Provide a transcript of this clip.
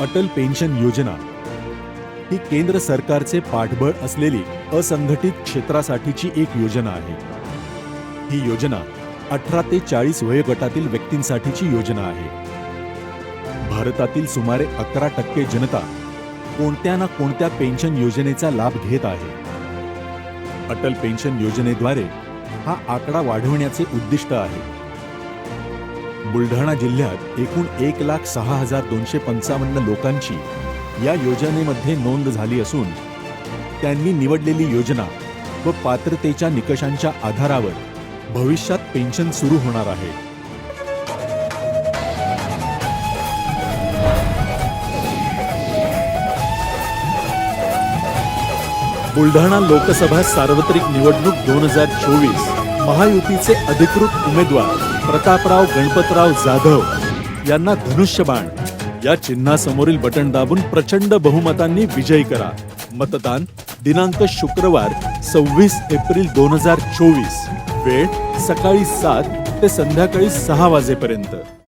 Atal pension योजना. ही केंद्र सरकारचे पाठबळ असलेली असंघटित क्षेत्रासाठीची एक योजना आहे. ही योजना अठरा ते चाळीस वयोगटातील व्यक्तींसाठीची योजना आहे. भारतातील सुमारे अकरा टक्के जनता कोणत्या ना कोणत्या पेन्शन योजनेचा लाभ घेत आहे. अटल पेन्शन योजनेद्वारे हा आकडा वाढवण्याचे उद्दिष्ट आहे. बुलढाणा जिल्ह्यात एकूण एक लाख सहा हजार दोनशे पंचावन्न लोकांची या योजनेमध्ये नोंद झाली असून त्यांनी निवडलेली योजना व पात्रतेच्या निकषांच्या आधारावर भविष्यात पेन्शन सुरू होणार आहे. बुलढाणा लोकसभा सार्वत्रिक निवडणूक दोन हजार चोवीस महायुतीचे अधिकृत उमेदवार प्रतापराव गणपतराव जाधव यांना धनुष्यबाण. या चिन्हासमोरील बटन दाबून प्रचंड बहुमतांनी विजयी करा. मतदान दिनांक शुक्रवार सव्वीस एप्रिल दोन हजार चोवीस. वेळ सकाळी सात ते संध्याकाळी सहा वाजेपर्यंत.